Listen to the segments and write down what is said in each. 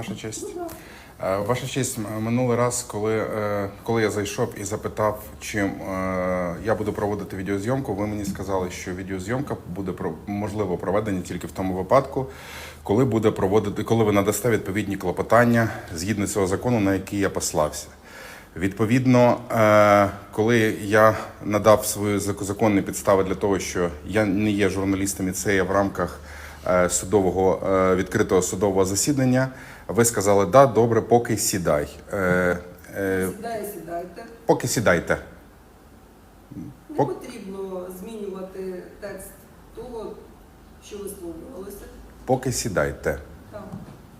ваша честь. Е, Ваша честь, минулий раз, коли, е, коли я зайшов і запитав, чим е, я буду проводити відеозйомку, ви мені сказали, що відеозйомка буде можливо проведення тільки в тому випадку, коли буде проводити, коли ви надасте відповідні клопотання згідно цього закону, на який я послався. Відповідно, коли я надав свої зак- законні підстави для того, що я не є журналістом і це є в рамках судового е, відкритого судового засідання, ви сказали, да, добре, поки сідай. Е, е, сідайте. Поки сідайте. Не Пок- потрібно змінювати текст того, що висловлювалося. Поки сідайте. Там.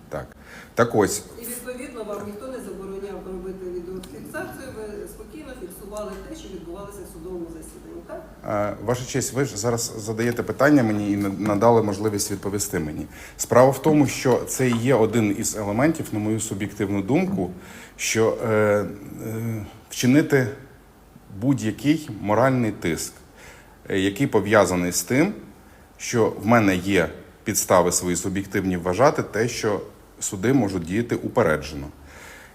Так. Так ось, І відповідно вам ніхто не забороняв робити відеофіксацію. Ви спокійно фіксували те, що відбувалося в судовому засіданні. Так? Ваша честь, ви ж зараз задаєте питання мені і на- надали можливість відповісти мені. Справа в тому, що це є один із елементів, на мою суб'єктивну думку, що е, е, вчинити будь-який моральний тиск, е, який пов'язаний з тим, що в мене є підстави свої суб'єктивні вважати те, що суди можуть діяти упереджено.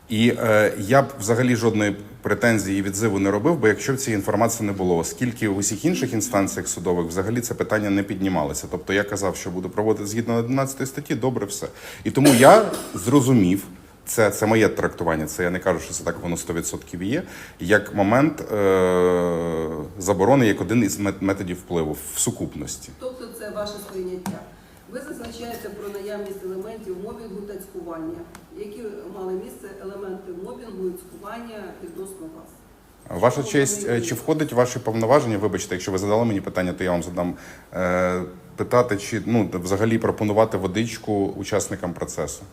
І е, я б взагалі жодної претензії і відзиву не робив, бо якщо б цієї інформації не було, оскільки в усіх інших інстанціях судових взагалі це питання не піднімалося. Тобто я казав, що буду проводити згідно 11 статті, добре все. І тому я зрозумів, це, це моє трактування, це я не кажу, що це так воно 100% є, як момент е- заборони як один із мет- методів впливу в сукупності. Тобто це ваше сприйняття. Ви зазначаєте про наявність елементів мобінгу та цькування. Які мали місце елементи мобінгу і цькування відносно вас? Ваша честь, е, чи входить в ваші повноваження? Вибачте, якщо ви задали мені питання, то я вам задам е, питати, чи ну взагалі пропонувати водичку учасникам процесу.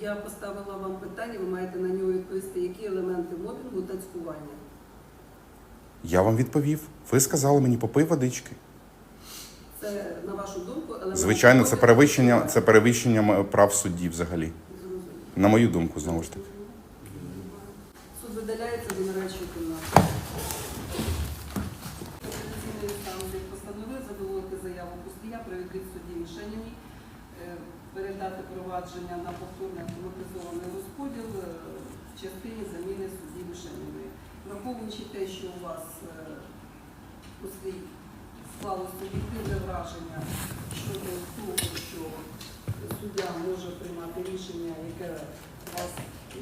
Я поставила вам питання, ви маєте на нього відповісти, які елементи мобінгу та цькування. Я вам відповів. Ви сказали мені попий водички. Це, на вашу думку, елементи Звичайно, це перевищення, це перевищення прав судді взагалі. На мою думку, знову ж таки. Суд видаляється до нарадчої кімнати. Інстанції постановив задоволити заяву Пустія про відвід судді Мішенівні, е, передати провадження на повторний автоматизований розподіл е, в частині заміни судді Мішенівної. Враховуючи те, що у вас е, склалося суб'єктивне враження щодо того, що суддя може приймати рішення, яке вас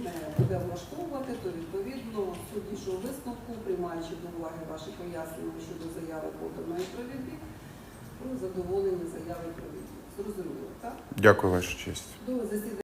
не буде влаштовувати, то відповідно суд дійшов висновку, приймаючи до уваги ваші пояснення щодо заяви поданої про про задоволення заяви про відвід. Зрозуміло, так? Дякую, ваша честь.